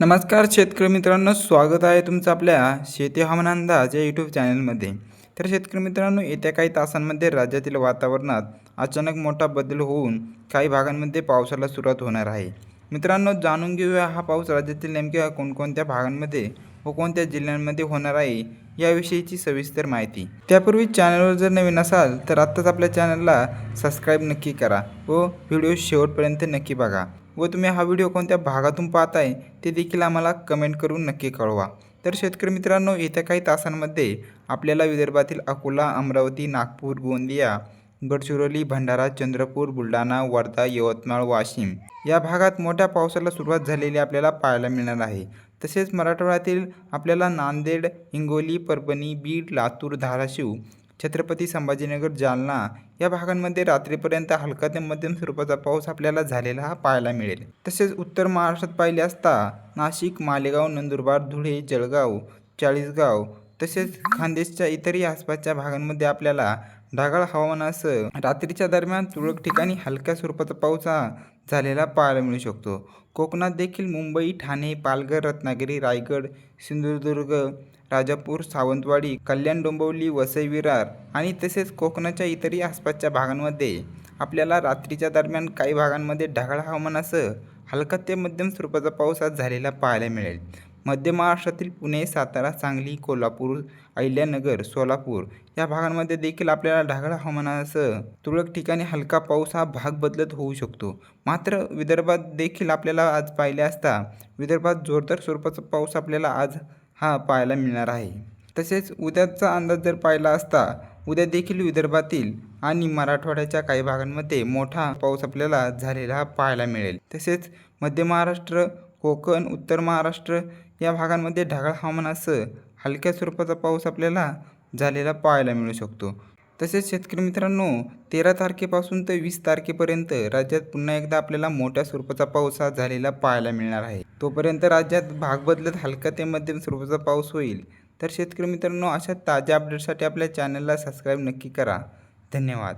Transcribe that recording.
नमस्कार शेतकरी मित्रांनो स्वागत आहे तुमचं आपल्या शेती हवामान अंदाज या यूट्यूब चॅनलमध्ये तर शेतकरी मित्रांनो येत्या काही तासांमध्ये राज्यातील वातावरणात अचानक मोठा बदल होऊन काही भागांमध्ये पावसाला सुरुवात होणार आहे. मित्रांनो जाणून घेऊया हा पाऊस राज्यातील नेमक्या कोणकोणत्या भागांमध्ये व कोणत्या जिल्ह्यांमध्ये होणार आहे याविषयीची सविस्तर माहिती. त्यापूर्वी चॅनलवर जर नवीन असाल तर आत्ताच आपल्या चॅनलला सबस्क्राईब नक्की करा व व्हिडिओ शेवटपर्यंत नक्की बघा. व तुम्ही हा व्हिडिओ कोणत्या भागातून पाहताय ते देखील आम्हाला कमेंट करून नक्की कळवा. तर शेतकरी मित्रांनो येत्या काही तासांमध्ये आपल्याला विदर्भातील अकोला अमरावती नागपूर गोंदिया गडचिरोली भंडारा चंद्रपूर बुलढाणा वर्धा यवतमाळ वाशिम या भागात मोठ्या पावसाला सुरुवात झालेली आपल्याला पाहायला मिळणार आहे. तसेच मराठवाड्यातील आपल्याला नांदेड हिंगोली परभणी बीड लातूर धाराशिव छत्रपती संभाजीनगर जालना या भागांमध्ये रात्रीपर्यंत हलका ते मध्यम स्वरूपाचा पाऊस आपल्याला झालेला हा पाहायला मिळेल. तसेच उत्तर महाराष्ट्रात पाहिले असता नाशिक मालेगाव नंदुरबार धुळे जळगाव चाळीसगाव तसेच खानदेशच्या इतरही आसपासच्या भागांमध्ये आपल्याला ढगाळ हवामानास रात्रीच्या दरम्यान तुरळक ठिकाणी हलक्या स्वरूपाचा पाऊस हा झालेला पाहायला मिळू शकतो. कोकणात देखील मुंबई ठाणे पालघर रत्नागिरी रायगड सिंधुदुर्ग राजापूर सावंतवाडी कल्याण डोंबिवली वसई विरार आणि तसेच कोकणाच्या इतरही आसपासच्या भागांमध्ये आपल्याला रात्रीच्या दरम्यान काही भागांमध्ये ढगाळ हवामानासह हलका ते मध्यम स्वरूपाचा पाऊस आज झालेला पाहायला मिळेल. मध्य महाराष्ट्रातील पुणे सातारा सांगली कोल्हापूर अहिल्यानगर सोलापूर या भागांमध्ये देखील आपल्याला ढगाळ हवामानासह तुरळक ठिकाणी हलका पाऊस हा भाग बदलत होऊ शकतो. मात्र विदर्भात देखील आपल्याला आज पाहिले असता विदर्भात जोरदार स्वरूपाचा पाऊस आपल्याला आज हा पाहायला मिळणार आहे. तसेच उद्याचा अंदाज जर पाहिला असता उद्या देखील विदर्भातील आणि मराठवाड्याच्या काही भागांमध्ये मोठा पाऊस आपल्याला झालेला पाहायला मिळेल. तसेच मध्य महाराष्ट्र कोकण उत्तर महाराष्ट्र या भागांमध्ये ढगाळ हवामानासह हलक्या स्वरूपाचा पाऊस आपल्याला झालेला पाहायला मिळू शकतो. तसेच शेतकरी मित्रांनो तेरा तारखेपासून तर वीस तारखेपर्यंत राज्यात पुन्हा एकदा आपल्याला मोठ्या स्वरूपाचा पाऊस हा झालेला पाहायला मिळणार आहे. तोपर्यंत राज्यात भाग बदलत हलका ते मध्यम स्वरूपाचा पाऊस होईल. तर शेतकरी मित्रांनो अशा ताज्या अपडेटसाठी आपल्या चॅनलला सबस्क्राईब नक्की करा. धन्यवाद.